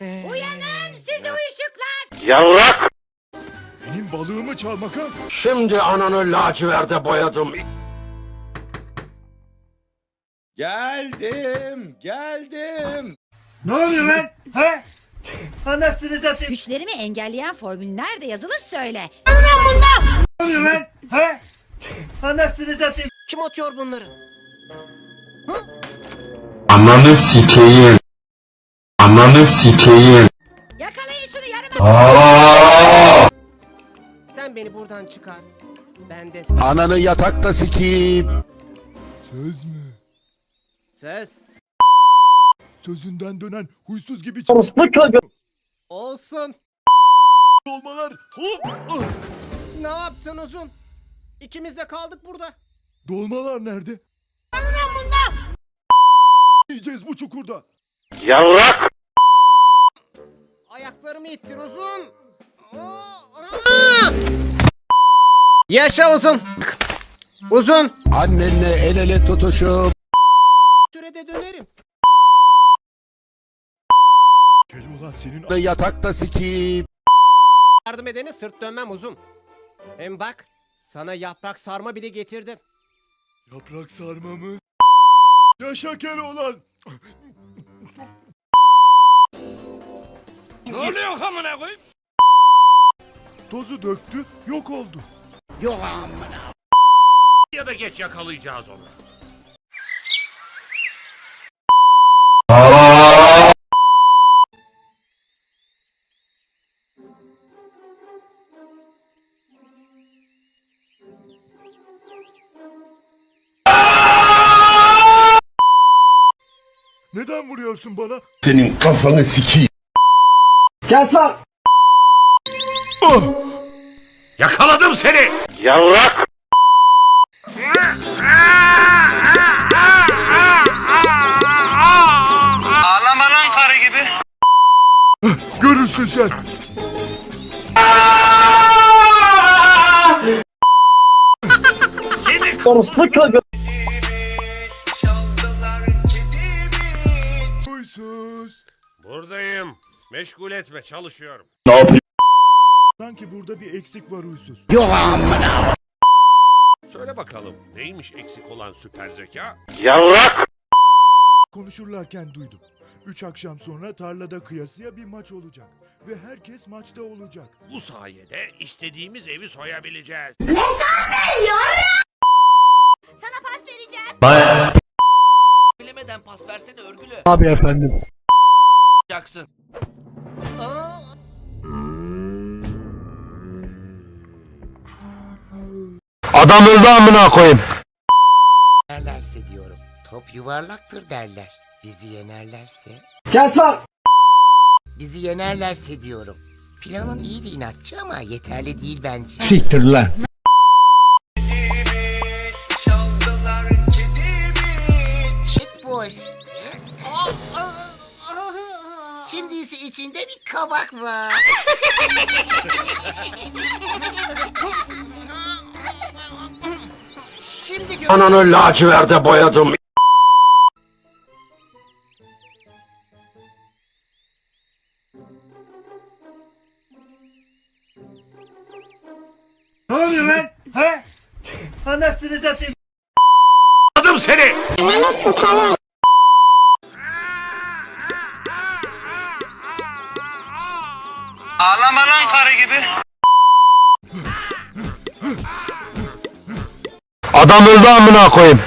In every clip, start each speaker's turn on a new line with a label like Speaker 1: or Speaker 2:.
Speaker 1: Uyanın sizi uyuşuklar.
Speaker 2: Yavrak!
Speaker 3: Benim balığımı çalmak ha?
Speaker 2: Şimdi ananı laciverde boyadım.
Speaker 3: Geldim, geldim.
Speaker 4: Ne oluyor lan? He? Anasını satayım.
Speaker 1: Güçlerimi engelleyen formül nerede yazılı söyle.
Speaker 4: Ne oluyor lan? He? Anasını satayım.
Speaker 5: Kim atıyor bunları?
Speaker 2: Ananı sikeyim. Ananı sikeyim.
Speaker 1: Yakalayın şunu yarım
Speaker 5: Sen beni buradan çıkar. Ben de
Speaker 2: Ananı yatakta sikeyim.
Speaker 3: Söz mü?
Speaker 5: söz.
Speaker 3: Sözünden dönen huysuz gibi
Speaker 4: Bu çocuk.
Speaker 5: Olsun.
Speaker 3: olmalar. Hop! ah!
Speaker 5: Ne yaptın uzun? İkimiz de kaldık burada.
Speaker 3: Dolmalar nerede? Yiyeceğiz bu çukurda.
Speaker 2: Yavrak!
Speaker 5: Ayaklarımı ittir uzun. Yaşa uzun. Uzun.
Speaker 2: Annenle el ele tutuşup.
Speaker 5: Sürede dönerim.
Speaker 3: Keloğlan senin
Speaker 2: Yatakta sikeyim.
Speaker 5: Yardım edene sırt dönmem uzun. Hem bak sana yaprak sarma bile getirdim.
Speaker 3: yaprak sarma mı? Yaşa Keloğlan.
Speaker 6: Ne oluyor amına koyayım?
Speaker 3: Tozu döktü, yok oldu.
Speaker 6: Ya da geç yakalayacağız onu.
Speaker 3: Neden vuruyorsun bana?
Speaker 2: Senin kafanı sikeyim.
Speaker 4: Kes lan.
Speaker 6: Yakaladım seni.
Speaker 2: Yavrak!
Speaker 6: Ağlama lan karı gibi.
Speaker 3: Görürsün sen.
Speaker 6: Seni
Speaker 4: Bu çocuk.
Speaker 6: Meşgul etme çalışıyorum.
Speaker 3: Sanki burada bir eksik var huysuz.
Speaker 6: Söyle bakalım neymiş eksik olan süper zeka?
Speaker 2: Yavrak!
Speaker 3: Konuşurlarken duydum. Üç akşam sonra tarlada kıyasıya bir maç olacak. Ve herkes maçta olacak.
Speaker 6: Bu sayede istediğimiz evi soyabileceğiz.
Speaker 1: Sana pas vereceğim.
Speaker 7: Bilemeden pas versene örgülü.
Speaker 4: Abi efendim.
Speaker 7: Yaksın.
Speaker 2: Adam öldü amına koyayım.
Speaker 5: Derlerse diyorum. Top yuvarlaktır derler. Bizi yenerlerse.
Speaker 4: Kes lan.
Speaker 5: Bizi yenerlerse diyorum. Planın iyiydi inatçı ama yeterli değil bence.
Speaker 2: Siktir lan.
Speaker 5: Çık boş. Şimdi ise içinde bir kabak var.
Speaker 2: Ananı laciverde boyadım.
Speaker 4: Ne oluyor lan? He? Anasını satayım.
Speaker 6: Yakaladım seni.
Speaker 7: Ağlama lan karı gibi.
Speaker 2: Adam öldü amına koyayım.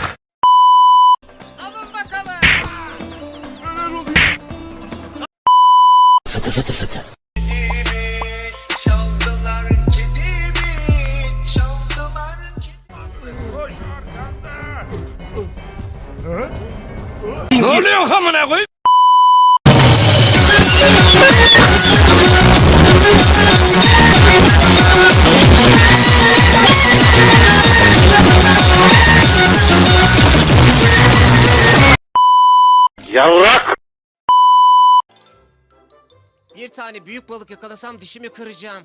Speaker 5: Tane büyük balık yakalasam dişimi kıracağım.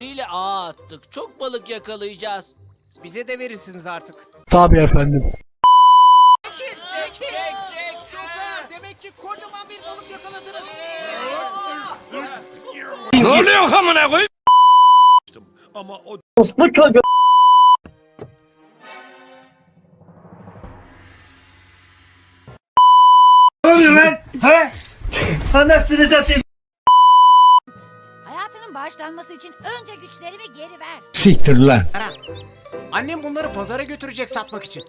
Speaker 7: ile ağ attık. Çok balık yakalayacağız.
Speaker 5: Bize de verirsiniz artık.
Speaker 4: Tabii efendim.
Speaker 5: Çek çek çek çek. Ağır. Demek ki kocaman bir balık yakaladınız.
Speaker 6: Ne oluyor amına koyayım? Ama o
Speaker 4: Ne oluyor lan? He? Anasını satayım.
Speaker 1: Hayatının bağışlanması için önce güçlerimi geri ver.
Speaker 2: Siktir lan.
Speaker 5: Ara. Annem bunları pazara götürecek satmak için.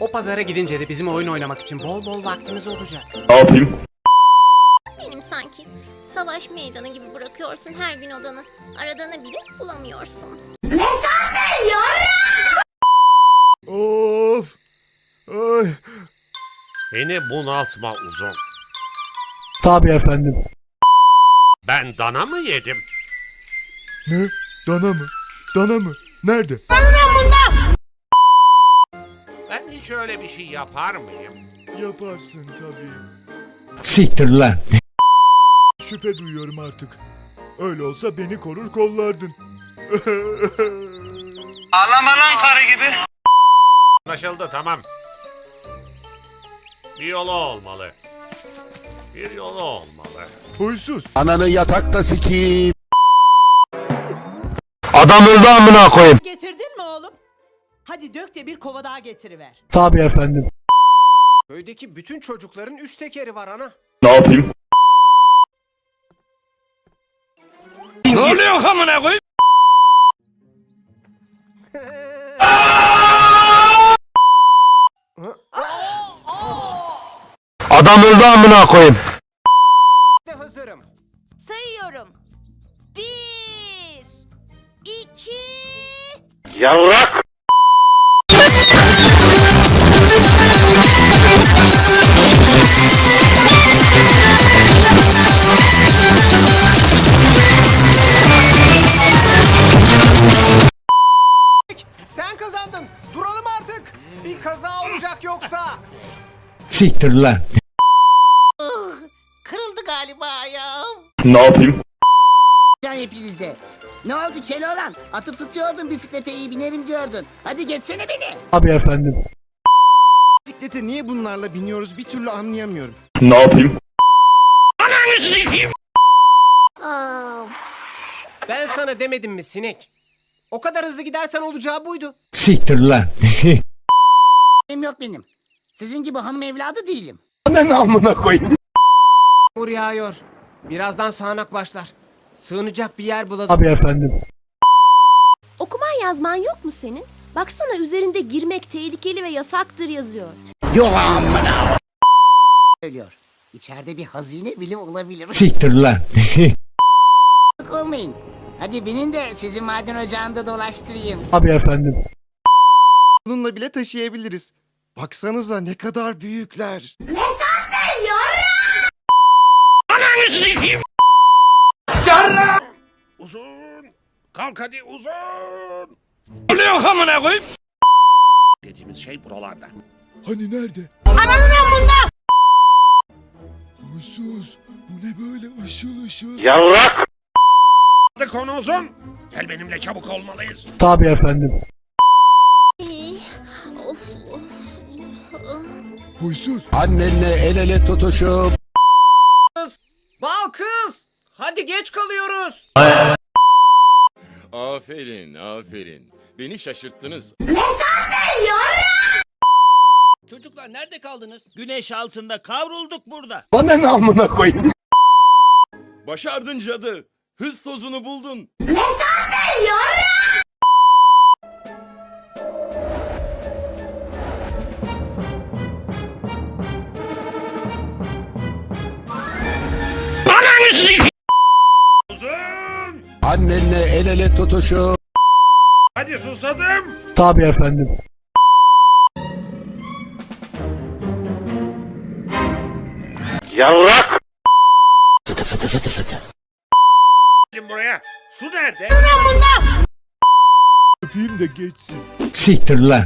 Speaker 5: O pazara gidince de bizim oyun oynamak için bol bol vaktimiz olacak.
Speaker 2: Ne yapayım?
Speaker 8: Benim sanki. Savaş meydanı gibi bırakıyorsun her gün odanı. Aradığını bile bulamıyorsun.
Speaker 3: Of. Ay.
Speaker 6: beni bunaltma uzun.
Speaker 2: Tabii efendim.
Speaker 6: Ben dana mı yedim?
Speaker 3: Ne? Dana mı? Dana mı? Nerede?
Speaker 6: Ben hiç öyle bir şey yapar mıyım?
Speaker 3: Yaparsın tabii.
Speaker 2: Siktir lan.
Speaker 3: Şüphe duyuyorum artık. Öyle olsa beni korur kollardın.
Speaker 7: Ağlama lan karı gibi.
Speaker 6: Anlaşıldı tamam. Bir yolu olmalı. Bir yolu olmalı.
Speaker 3: Huysuz.
Speaker 2: Ananı yatakta sikeyim. Adam öldü amına koyayım.
Speaker 9: Getirdin mi oğlum? Hadi dök de bir kova daha getiriver.
Speaker 2: Tabii efendim.
Speaker 5: Köydeki bütün çocukların üç tekeri var ana.
Speaker 2: Ne yapayım?
Speaker 6: Ne oluyor amına koyayım?
Speaker 2: Adam öldü amına koyayım. Yavrak.
Speaker 5: Sen kazandın. Duralım artık. Bir kaza olacak yoksa.
Speaker 2: Siktir lan.
Speaker 7: Kırıldı galiba ayağım.
Speaker 2: Ne yapayım?
Speaker 10: Can hepinize. Ne oldu Keloğlan? Atıp tutuyordun bisiklete iyi binerim diyordun. Hadi geçsene beni.
Speaker 2: Tabii efendim.
Speaker 5: Bisiklete niye bunlarla biniyoruz bir türlü anlayamıyorum.
Speaker 2: Ne yapayım?
Speaker 5: Ben sana demedim mi sinek? O kadar hızlı gidersen olacağı buydu.
Speaker 2: Siktir lan.
Speaker 10: Benim yok benim. Sizin gibi hanım evladı değilim.
Speaker 2: Ne amına koyayım?
Speaker 5: Yağmur yağıyor. Birazdan sağanak başlar. Sığınacak bir yer bulalım.
Speaker 2: Tabii efendim.
Speaker 8: Okuman yazman yok mu senin? Baksana üzerinde girmek tehlikeli ve yasaktır yazıyor.
Speaker 10: Söylüyor. İçeride bir hazine bile olabilir.
Speaker 2: Siktir lan.
Speaker 10: Olmayın. Hadi binin de sizi maden ocağında dolaştırayım.
Speaker 2: Tabii efendim.
Speaker 5: Bununla bile taşıyabiliriz. Baksanıza ne kadar büyükler.
Speaker 6: Uzun. Kalk hadi uzun. Ne oluyor amına koyayım? Dediğimiz şey buralarda.
Speaker 3: Hani nerede? Ananın amında. Huysuz. Bu ne böyle ışıl ışıl?
Speaker 2: Yavrak.
Speaker 6: Konu uzun. Gel benimle çabuk olmalıyız.
Speaker 2: Tabii efendim.
Speaker 8: Of of.
Speaker 3: Huysuz.
Speaker 2: Annenle el ele tutuşup.
Speaker 5: Geç kalıyoruz.
Speaker 11: Aferin, aferin. Beni şaşırttınız.
Speaker 7: Çocuklar nerede kaldınız? Güneş altında kavrulduk burada.
Speaker 2: Bana ne amına koyayım?
Speaker 11: Başardın cadı. Hız tozunu buldun.
Speaker 2: Annenle el ele tutuşup.
Speaker 6: Hadi susadım.
Speaker 2: Tabii efendim. Yavrak.
Speaker 6: Gelin buraya. Su nerede?
Speaker 3: Öpeyim de geçsin.
Speaker 2: Siktir lan.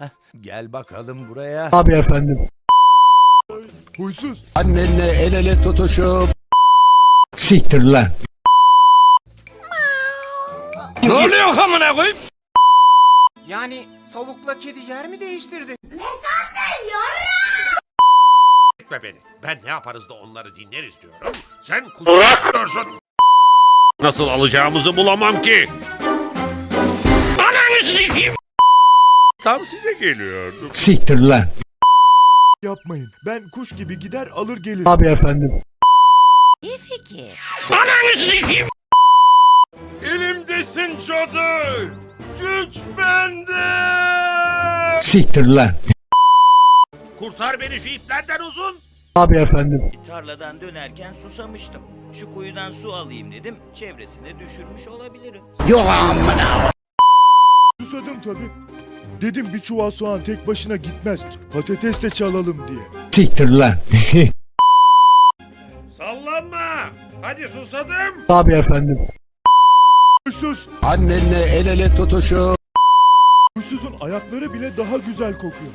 Speaker 4: Gel bakalım buraya.
Speaker 2: Tabii efendim.
Speaker 3: Huysuz.
Speaker 2: Annenle el ele tutuşup. Siktir lan. ne oluyor amına koyayım?
Speaker 5: Yani tavukla kedi yer mi değiştirdi?
Speaker 6: Etme beni. Ben ne yaparız da onları dinleriz diyorum. Sen kuşatıyorsun. Nasıl alacağımızı bulamam ki. Ananı sikeyim. Tam size geliyordum.
Speaker 2: Siktir lan.
Speaker 3: Yapmayın. Ben kuş gibi gider alır gelirim.
Speaker 2: Tabii efendim.
Speaker 1: İyi fikir.
Speaker 6: Ananı sikeyim.
Speaker 11: Elimdesin cadı. Güç bende.
Speaker 2: Siktir lan.
Speaker 6: Kurtar beni şu iplerden uzun.
Speaker 2: Tabii efendim.
Speaker 7: Tarladan dönerken susamıştım. Şu kuyudan su alayım dedim. Çevresine düşürmüş olabilirim.
Speaker 3: Susadım tabii. Dedim bir çuval soğan tek başına gitmez. Patates de çalalım diye.
Speaker 2: Siktir lan.
Speaker 6: Sallanma. Hadi susadım.
Speaker 2: Tabii efendim.
Speaker 3: Huysuz.
Speaker 2: Annenle el ele tutuşup.
Speaker 3: Huysuzun ayakları bile daha güzel kokuyor.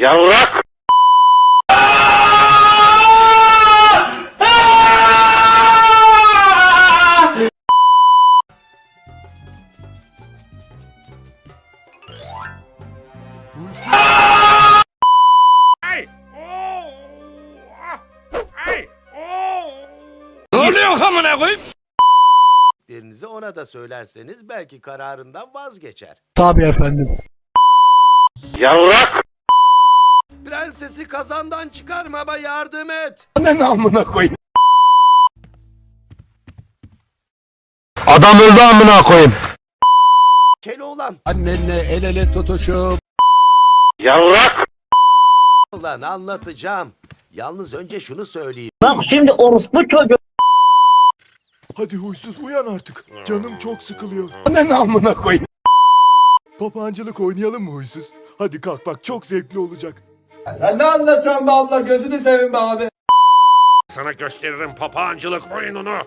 Speaker 6: Yavrak.
Speaker 11: Ona da söylerseniz belki kararından vazgeçer.
Speaker 2: Tabii efendim.
Speaker 6: Yavrak.
Speaker 11: Prensesi kazandan çıkarmama yardım et.
Speaker 2: Ne amına koyayım? Adam öldü amına koyayım.
Speaker 11: Keloğlan.
Speaker 2: Annenle el ele tutuşup.
Speaker 6: Yavrak.
Speaker 11: Ulan anlatacağım. Yalnız önce şunu söyleyeyim.
Speaker 3: Hadi huysuz uyan artık. Canım çok sıkılıyor.
Speaker 2: Ne amına koyayım?
Speaker 3: Papağancılık oynayalım mı huysuz? Hadi kalk bak çok zevkli olacak.
Speaker 6: Sana gösteririm papağancılık oyununu.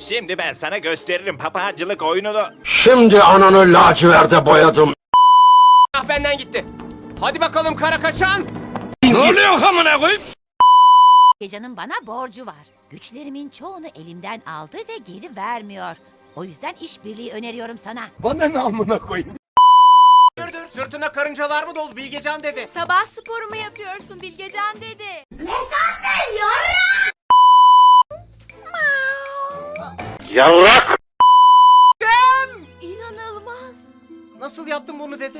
Speaker 7: Şimdi ben sana gösteririm papağancılık oyununu.
Speaker 2: Şimdi ananı laciverde boyadım.
Speaker 5: Ah benden gitti. Hadi bakalım kara kaçan.
Speaker 2: Ne oluyor amına koyayım?
Speaker 1: Gecenin bana borcu var. Güçlerimin çoğunu elimden aldı ve geri vermiyor. O yüzden işbirliği öneriyorum sana.
Speaker 2: Bana ne amına koyayım?
Speaker 5: Dur dur. Sırtına karıncalar mı doldu Bilgecan dedi.
Speaker 8: Sabah sporumu yapıyorsun Bilgecan dedi.
Speaker 6: Yavrak.
Speaker 8: İnanılmaz.
Speaker 5: Nasıl yaptın bunu dedi.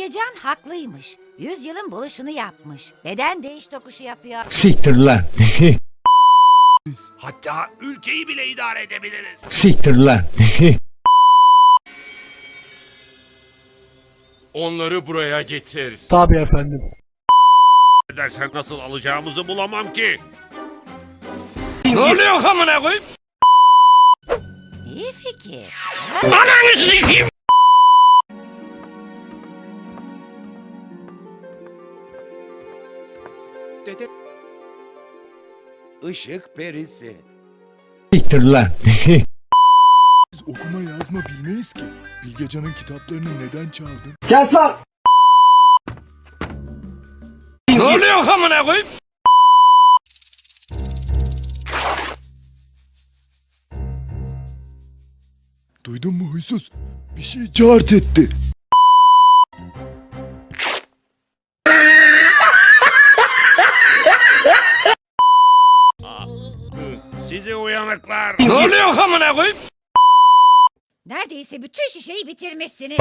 Speaker 1: Bilgecan haklıymış. Yüzyılın buluşunu yapmış. Beden değiş tokuşu yapıyor.
Speaker 2: Siktir lan.
Speaker 6: Hatta ülkeyi bile idare edebiliriz.
Speaker 2: Siktir lan.
Speaker 11: Onları buraya getir.
Speaker 2: Tabii efendim.
Speaker 6: Dersen nasıl alacağımızı bulamam ki.
Speaker 2: Ne oluyor amına koyayım?
Speaker 1: İyi fikir.
Speaker 6: Ananı sikeyim.
Speaker 11: Işık perisi.
Speaker 2: Siktir lan.
Speaker 3: Biz okuma yazma bilmeyiz ki. Bilgecan'ın kitaplarını neden çaldın?
Speaker 2: ne oluyor amına koyayım?
Speaker 3: Duydun mu huysuz? Bir şey cart etti.
Speaker 2: Amına koyayım?
Speaker 1: Neredeyse bütün şişeyi bitirmişsiniz.